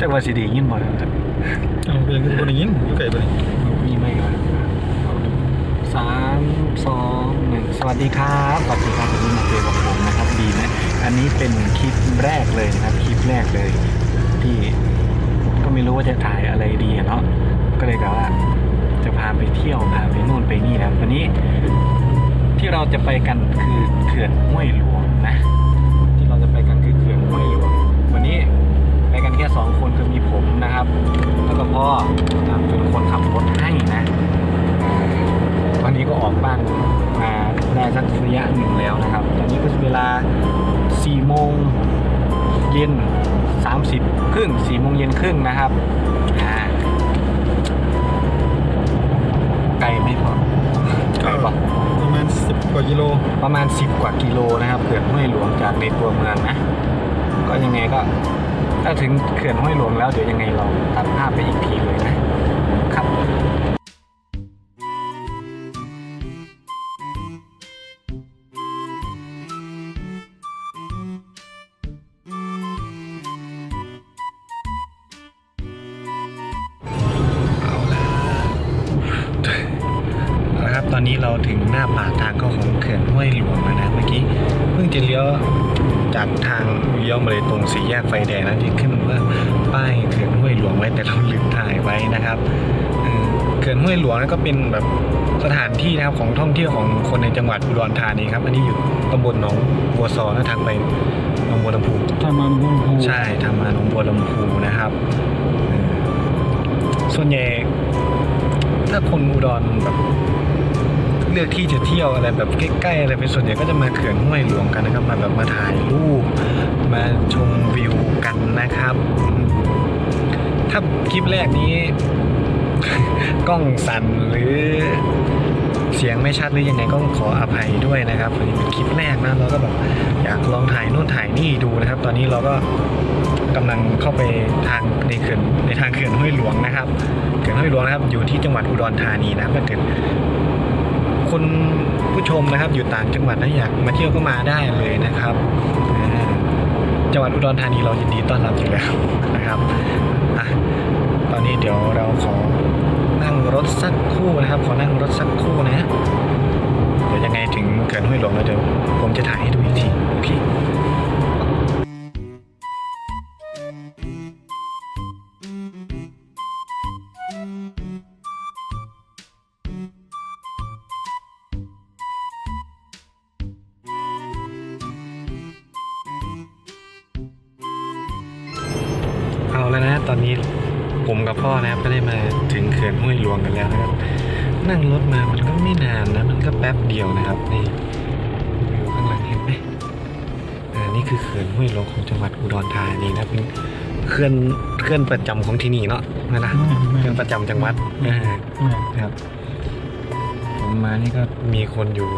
จักว่าสิไดียินบ่ครับเอาเป็นคือคนอย่างนี้อยู่ไกลไปเลยมีไหมครับสามสองหนึ่งสวัสดีครับสวัสดีครับวันนี้มาเจอกับผมนะครับดีนะ อันนี้เป็นคลิปแรกเลยนะครับคลิปแรกเลย ที่ก็ไม่รู้ว่าจะถ่ายอะไรดีอะเนาะก็เลยกะว่า จะพาไปเที่ยวพาไปนู่นไปนี่นะครับวันนี้ ที่เราจะไปกันคือเขื่อนห้วยหลวงนะ สองคนคือมีผมนะครับ แล้วก็พ่อนะครับเป็นคนขับรถให้นะวันนี้ก็ออกบ้านมาได้สักระยะหนึ่งแล้วนะครับ ตอนนี้ก็เวลา4โมงเย็น 30 ครึ่ง4โมงเย็นครึ่งนะครับอ่าไกลไหมพ่อไกลปะประมาณสิบกว่ากิโล ประมาณ 10 กว่ากิโลนะครับเขื่อนห้วยหลวงจากในตัวเมืองนะ ก็ยังไงก็ ถ้าถึงเขื่อนห้วยหลวงแล้วเดี๋ยวยังไงเราตัดภาพไปอีกทีเลยนะ อนนี้เราถึงหน้าปากทางเข้าของเขื่อนห้วยหลวงแล้วนะเมื่อกี้เพิ่งจะเลี้ยวจากทางเลี้ยวมาเลยตรงสี่แยกไฟแดงนะที่ขึ้นว่าป้ายเขื่อนห้วยหลวงไว้แต่เราลืมถ่ายไว้นะครับเออเขื่อนห้วยหลวงนั่นก็เป็นแบบสถานที่นะครับของท่องเที่ยวของคนในจังหวัดอุดรธานีครับอันนี้อยู่ตำบลหนองบัวซอนะทางไปหนองบัวลำพูถ้ามาหนองบัวลำพูใช่ทำมาหนองบัวลำพูนะครับเออส่วนใหญ่ถ้าคนอุดรแบบ เลือกที่จะเที่ยวอะไรแบบใกล้ๆอะไรเป็นส่วนใหญ่ก็จะมาเขื่อนห้วยหลวงกันนะครับมาแบบมาถ่ายรูปมาชมวิวกันนะครับ ถ้าคลิปแรกนี้ กล้องสั่นหรือเสียงไม่ชัดหรือยังไงก็ขออภัยด้วยนะครับอันนี้เป็นคลิปแรกนะเราก็แบบอยากลองถ่ายนู่นถ่ายนี่ดูนะครับ ตอนนี้เราก็กำลังเข้าไปทางในเขื่อนในทางเขื่อนห้วยหลวงนะครับ เขื่อนห้วยหลวงนะครับ อยู่ที่จังหวัดอุดรธานีนะครับถ้าเกิด คุณผู้ชมนะครับอยู่ต่างจังหวัดนะอยากมาเที่ยวก็มาได้เลยนะครับจังหวัดอุดรธานีเรายินดีต้อนรับอยู่แล้วนะครับอะตอนนี้เดี๋ยวเราขอนั่งรถสักคู่นะครับ ขอนั่งรถสักคู่นะ เดี๋ยวยังไงถึงเขื่อนห้วยหลวงแล้วเดี๋ยวผมจะถ่ายให้ดูอีกทีโอเค วยหลวงกันแล้วนะครับ นั่งรถมามันก็ไม่นานนะ มันก็แป๊บเดียวนะครับ นี่วิวข้างหลังเห็นไหมอ่านี่คือเขื่อนห้วยหลวงของจังหวัดอุดรธานีนะเป็นเขื่อนเขื่อนประจำของที่นี่เนาะนะนะเขื่อนประจำจังหวัดอ่าครับผมมานี่ก็มีคนอยู่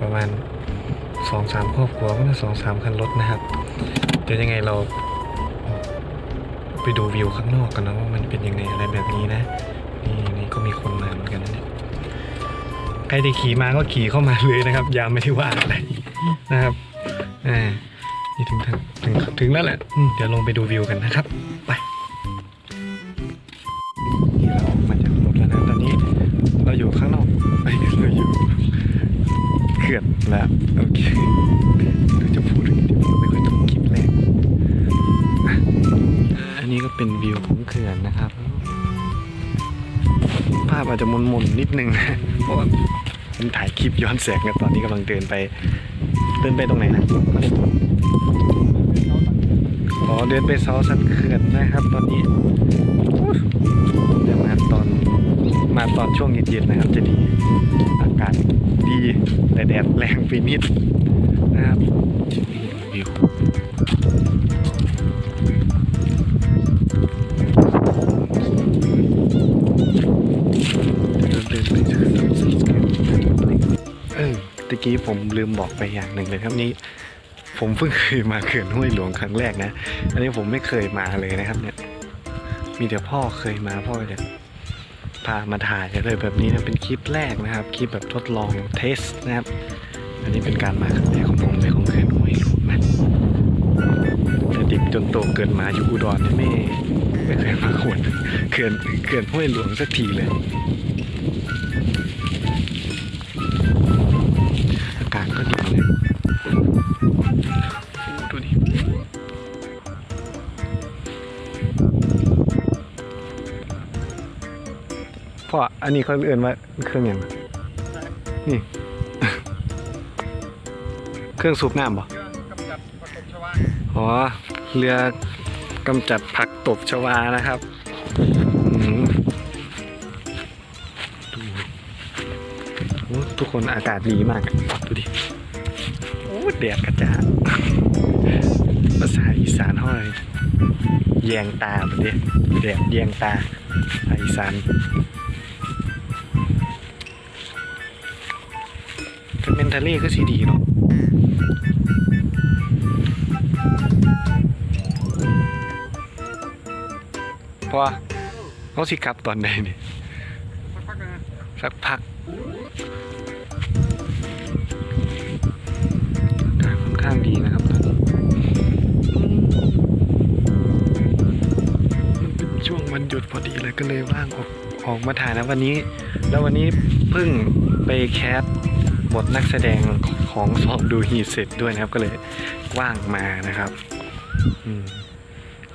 ประมาณสองสามครอบครัวก็สองสามคันรถนะครับเดี๋ยวยังไงเราไปดูวิวข้างนอกกันนะว่ามันเป็นยังไงอะไรแบบนี้นะ ใครที่ขี่มาก็ขี่เข้ามาเลยนะครับ ยามไม่ได้ว่าอะไรนะครับอ่านี่ถึงถึงถึงถึงแล้วแหละเดี๋ยวลงไปดูวิวกันนะครับ ไปนี่เราออกมาจากรถแล้วนะตอนนี้ เราอยู่ข้างนอกไอ้ยเราอยู่เขื่อนแล้วโอเคเราจะพูดถึงเราไม่ค่อยต้องคลิปแรกอันนี้ก็เป็นวิวของเขื่อนนะครับ ภาพอาจจะมนๆนิดนึงนะเพราะว่าผมถ่ายคลิปย้อนแสงกันตอนนี้กำลังเดินไปเดินไปตรงไหนนะอ๋อเดินไปเสาสันเขื่อนนะครับ ตอนนี้เดี๋ยวมาตอนมาตอนช่วงเย็นๆนะครับ จะดีอากาศดีแต่แดดแรงไปนิดนะครับ กี้ผมลืมบอกไปอย่างหนึ่งเลยครับนี่ผมเพิ่งเคยมาเขื่อนห้วยหลวงครั้งแรกนะ อันนี้ผมไม่เคยมาเลยนะครับเนี่ย มีแต่พ่อเคยมาพ่อจะพามาถ่ายเลยแบบนี้นะเป็นคลิปแรกนะครับคลิปแบบทดลองเทสนะครับ อันนี้เป็นการมาครั้งแรกของผมในของเขื่อนห้วยหลวงนะแต่ด็กจนโตเกิดมาอยู่อุดรเนี่ยไม่ไม่เคยมาขวนเขื่อนเขื่อนห้วยหลวงสักทีเลย พ่ออันนี้เขาเอื่นว่าเครื่องอย่างนี่ เครื่องสูบน้ำบ่เครื่องกำจัดผสมชวาอ๋อเรือกำจัดผักตบชวานะครับดูโอ้ทุกคนอากาศดีมาก ดูดิโอ้แดดกระจาภาษาอีสานห้อยแยงตาแบบนี้แดดแยงตาภาษาอีสาน เป็นเมนทาเล่ก็สีดีเนาะเพราะว่าเขาสิกลับตอนใดนี่สักพักนะสักพักอากาศค่อนข้างดีนะครับตอนนี้มันเป็นช่วงวันหยุดพอดีเลยก็เลยว่างออกออกมาถ่ายนะวันนี้ แล้ววันนี้เพิ่งไปแคส บทนักแสดงของสอบดูฮีเสร็จด้วยนะครับ ก็เลยว่างมานะครับอ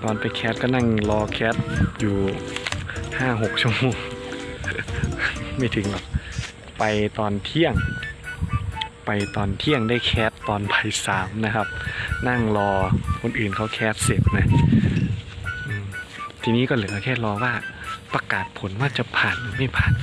ตอนไปแคสก็นั่งรอแคสอยู่ห้าหกชั่วโมง ไม่ถึงหรอก ไปตอนเที่ยง ไปตอนเที่ยงได้แคสตอนบ่ายสามนะครับ นั่งรอคนอื่นเขาแคสเสร็จนะทีนี้ก็เหลือแค่รอว่าประกาศผลว่าจะผ่านหรือไม่ผ่าน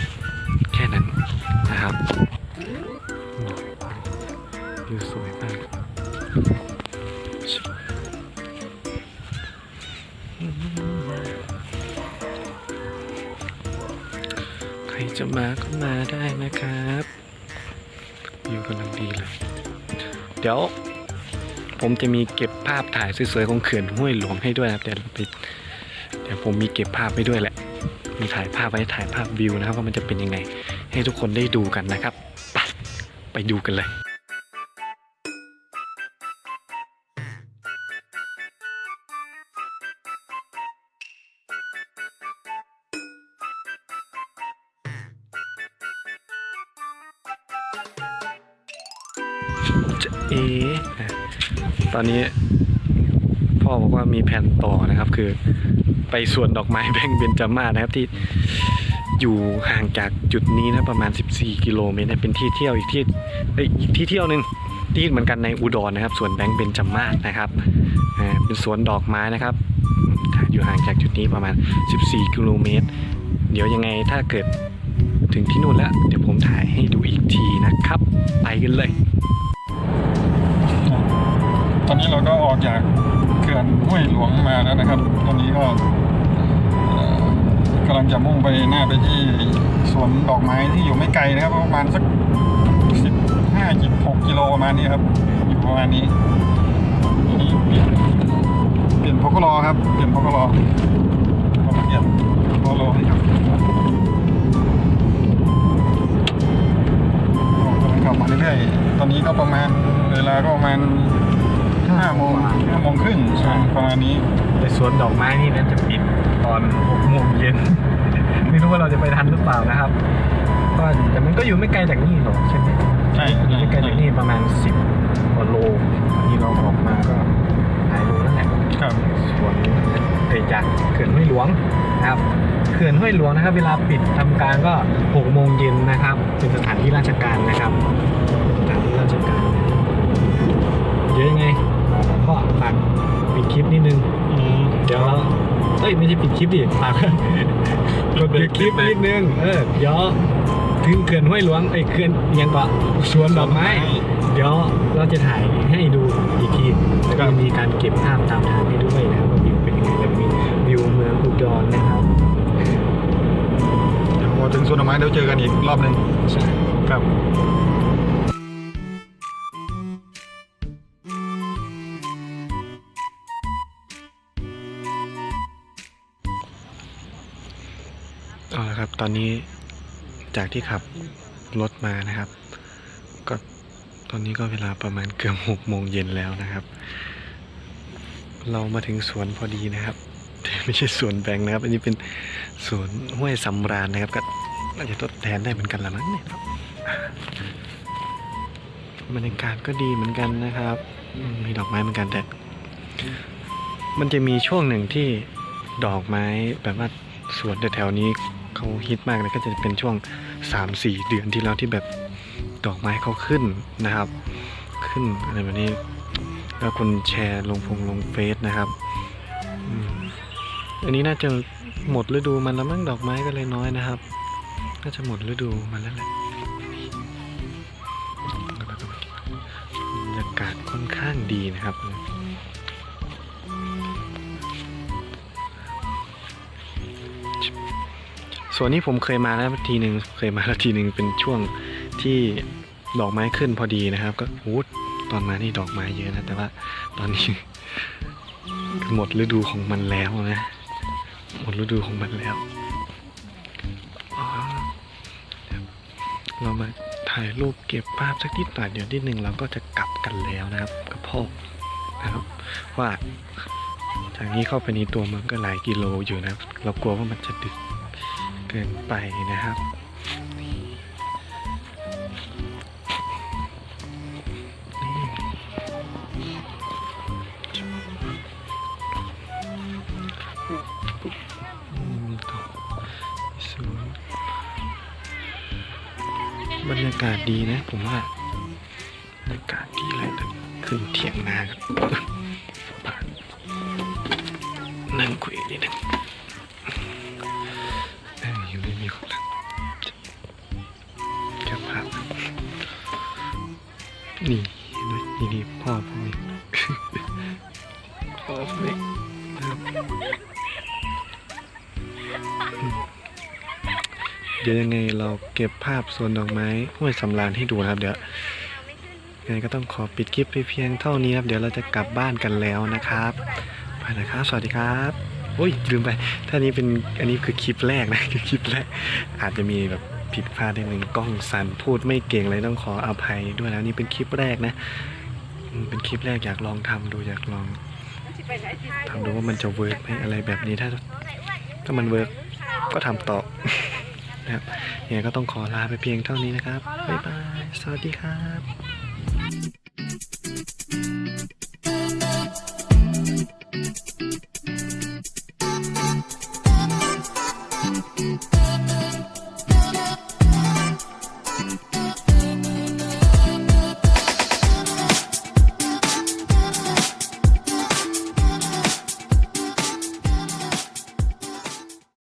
จะมาก็มาได้นะครับวิวกำลังดีเลย เดี๋ยว ผมจะมีเก็บภาพถ่ายสวยๆของเขื่อนห้วยหลวงให้ด้วยนะครับเดี๋ยวไปเดี๋ยวผมมีเก็บภาพไว้ด้วยแหละ มีถ่ายภาพไว้ถ่ายภาพวิวนะครับว่ามันจะเป็นยังไง ให้ทุกคนได้ดูกันนะครับ ไปไปดูกันเลย ตอนนี้พ่อบอกว่ามีแผนต่อนะครับ คือไปสวนดอกไม้แบงเบญจมานะครับที่อยู่ห่างจากจุดนี้นะประมาณ 14 กิโลเมตรนะเป็นที่เที่ยวอีกที่อีกที่เที่ยวหนึ่งที่เหมือนกันในอุดรนะครับสวนแบงค์เบญจมาศนะครับเป็นสวนดอกไม้นะครับอืมอยู่ห่างจากจุดนี้ประมาณ 14 กิโลเมตร เดี๋ยวยังไงถ้าเกิดถึงที่นู่นแล้ว เดี๋ยวผมถ่าย แล้วนะครับตอนนี้ก็กำลังจะมุ่งไปหน้าไปที่สวนดอกไม้ที่อยู่ไม่ไกลนะครับ ประมาณสักสิบห้ากิหกกิโลประมาณนี้ครับ อยู่ประมาณนี้อันนี้เปลี่ยนเปลี่ยนพกรอครับ เปลี่ยนพกรอเอามาเปลี่ยนพกรอให้ครับกลังขับมาเรื่อยๆ ตอนนี้ก็ประมาณเวลาก็ประมาณห้าโมงห้าโมงครึ่งประมาณนี้ สวนดอกไม้นี่น่าจะปิดตอน6โมงเย็น ไม่รู้ว่าเราจะไปทันหรือเปล่านะครับก็แต่มันก็อยู่ไม่ไกลจากนี่หรอกใช่ไหมใช่อยู่ไม่ไกลจากนี่ประมาณ10กว่าโลที่เราออกมาก็หลายโลนั่นแหละครับสวนเอยจากเขื่อนห้วยหลวงนะครับเขื่อนห้วยหลวงนะครับ เวลาปิดทำการก็6โมงเย็นนะครับ เป็นสถานที่ราชการนะครับสถานที่ราชการเดี๋ยวยังไงก็ฝากปิดคลิปนิดนึง เดี๋ยวเอ้ยไม่ใช่ปิดคลิปดิฝากกดปิดคลิปนิดนึงเออเดี๋ยวถึงเขื่อนห้วยหลวงไอ้เขื่อนยังก็สวนดอกไม้ เดี๋ยวเราจะถ่ายให้ดูอีกทีแล้วก็มีการเก็บภาพตามทางให้ด้วยนะครับว่าวิวเป็นยังไงแล้วมีวิวเมืองอุดรนะครับเดี๋ยวพอถึงสวนดอกไม้เดี๋ยวเจอกันอีกรอบหนึ่งใช่ครับ เอาละครับ ตอนนี้จากที่ขับรถมานะครับ ก็ตอนนี้ก็เวลาประมาณเกือบหกโมงเย็นแล้วนะครับ เรามาถึงสวนพอดีนะครับไม่ใช่สวนแบงค์นะครับ อันนี้เป็นสวนห้วยสำราญนะครับ ก็น่าจจะทดแทนได้เหมือนกันละมั้งเนี่ยครับบรรยากาศก็ดีเหมือนกันนะครับมมีดอกไม้เหมือนกันแต่มันจะมีช่วงหนึ่งที่ดอกไม้แบบว่าสวนแถวๆนี้ เขาฮิตมากเลยก็จะเป็นช่วง 3-4 เดือนที่แล้วที่แบบดอกไม้เขาขึ้นนะครับ ขึ้นอะไรแบบนี้ แล้วคนแชร์ลงพงลงเฟซนะครับอันนี้น่าจะหมดฤดูมันแล้วมั้งดอกไม้ก็เลยน้อยนะครับ น่าจะหมดฤดูมันแล้วแหละบรรยากาศค่อนข้างดีนะครับ วนนี้ผมเคยมาแล้วทีหนึ่งเคยมาแล้วทีหนึ่งเป็นช่วงที่ดอกไม้ขึ้นพอดีนะครับ ก็โอ้ตอนมานี่ดอกไม้เยอะนะแต่ว่าตอนนี้หมดฤดูของมันแล้วนะ หมดฤดูของมันแล้วเดี๋ยวเรามาถ่ายรูปเก็บภาพสักนิดหน่อยเดี๋ยวนิดหนึ่งเราก็จะกลับกันแล้วนะครับกับพ่อนะครับว่าจากนี้เข้าไปในตัวเมืองก็หลายกิโลอยู่นะครับ เรากลัวว่ามันจะดึก เกินไปนะครับบรรยากาศดีนะผมว่าบรรยากาศดีเลยนะขึ้นเถียงนาครับนั่งคุยนิดนึง ยังไม่มีคนรักแค่ภาพนี่เห็นไหมนี่นี่พ่อผมเองพ่อผมเองเดี๋ยวยังไงเราเก็บภาพโซนดอกไม้ห้วยสำราญให้ดูนะครับ เดี๋ยวยังไงก็ต้องขอปิดคลิปไปเพียงเท่านี้ครับ เดี๋ยวเราจะกลับบ้านกันแล้วนะครับไปนะครับ สวัสดีครับ โอ้ยลืมไป ถ้านี้เป็นอันนี้คือคลิปแรกนะคือคลิปแรกอาจจะมีแบบผิดพลาดนิดนึงกล้องสั่นพูดไม่เก่งเลยต้องขออภัยด้วยนะนี่เป็นคลิปแรกนะเป็นคลิปแรกอยากลองทำดูอยากลองทำดูว่ามันจะเวิร์กไหมอะไรแบบนี้ถ้าถ้ามันเวิร์กก็ทำต่อนะครับยังไงก็ต้องขอลาไปเพียงเท่านี้นะครับบ๊ายบายสวัสดีครับ